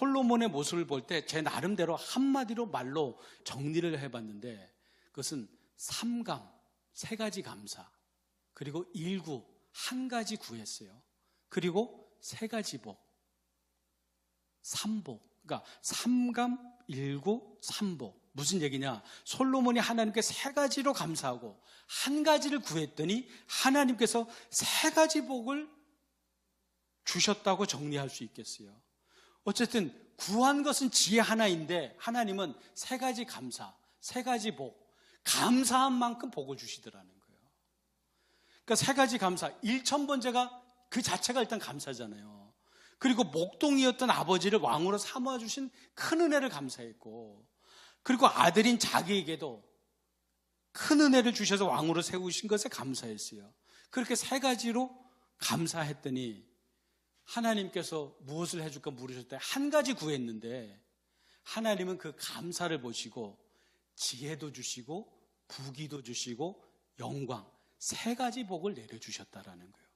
솔로몬의 모습을 볼 때 제 나름대로 한마디로 말로 정리를 해봤는데 그것은 삼감, 세 가지 감사, 그리고 일구, 한 가지 구했어요. 그리고 세 가지 복, 삼복. 그러니까 삼감, 일구, 삼복. 무슨 얘기냐? 솔로몬이 하나님께 세 가지로 감사하고 한 가지를 구했더니 하나님께서 세 가지 복을 주셨다고 정리할 수 있겠어요. 어쨌든 구한 것은 지혜 하나인데 하나님은 세 가지 감사, 세 가지 복, 감사한 만큼 복을 주시더라는 거예요. 그러니까 세 가지 감사, 일천 번째가 그 자체가 일단 감사잖아요. 그리고 목동이었던 아버지를 왕으로 삼아 주신 큰 은혜를 감사했고, 그리고 아들인 자기에게도 큰 은혜를 주셔서 왕으로 세우신 것에 감사했어요. 그렇게 세 가지로 감사했더니 하나님께서 무엇을 해줄까 물으실 때 한 가지 구했는데 하나님은 그 감사를 보시고 지혜도 주시고 부기도 주시고 영광 세 가지 복을 내려주셨다라는 거예요.